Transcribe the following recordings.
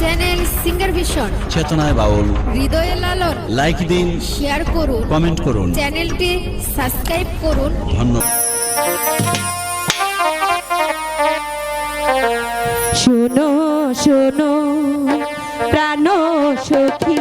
Channel singer vision চেতনায় বাউল হৃদয়ে Lalon like দিন শেয়ার করুন. কমেন্ট করুন. চ্যানেলটি সাবস্ক্রাইব করুন. ধন্যবাদ। শোনো শোনো প্রাণ সখী।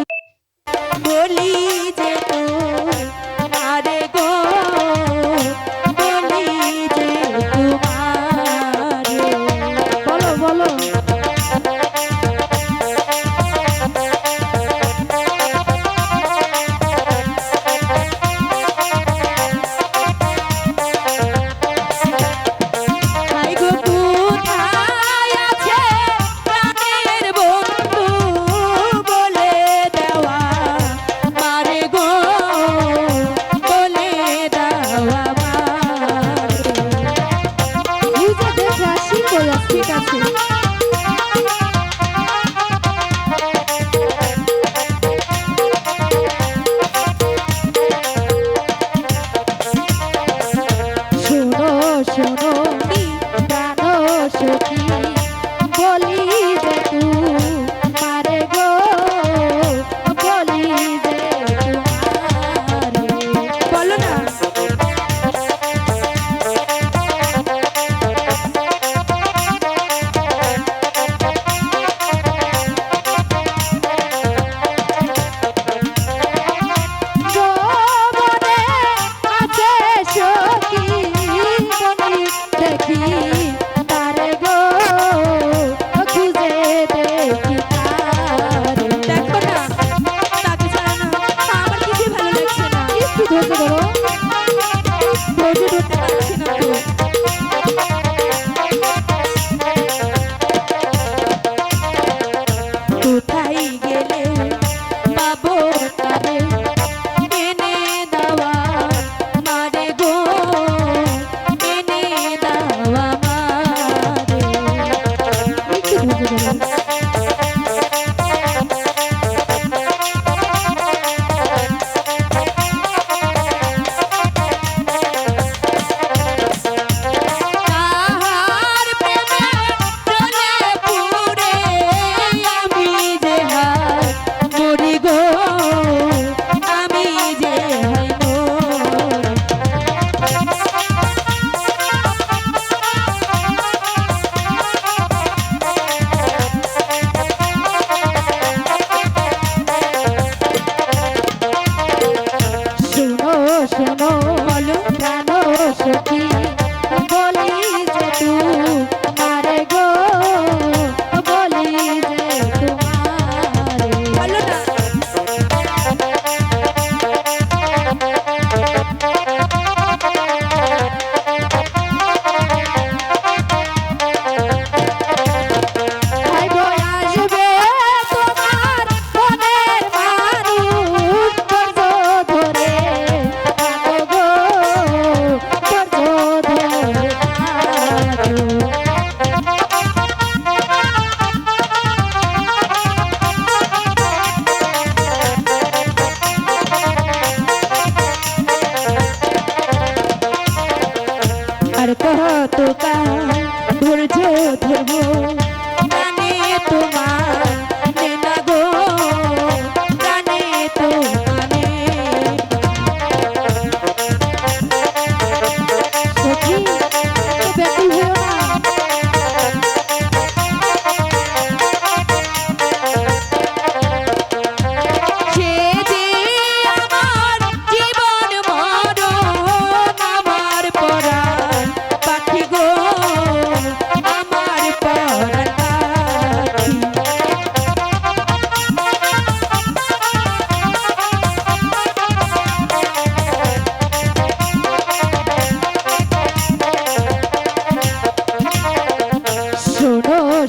আসি কই ঠিক আছে। Thank you. শোনো বলো জানো সখী। কত কাল ধৈর্য ধরো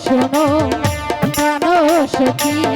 শোনো মানুষ কি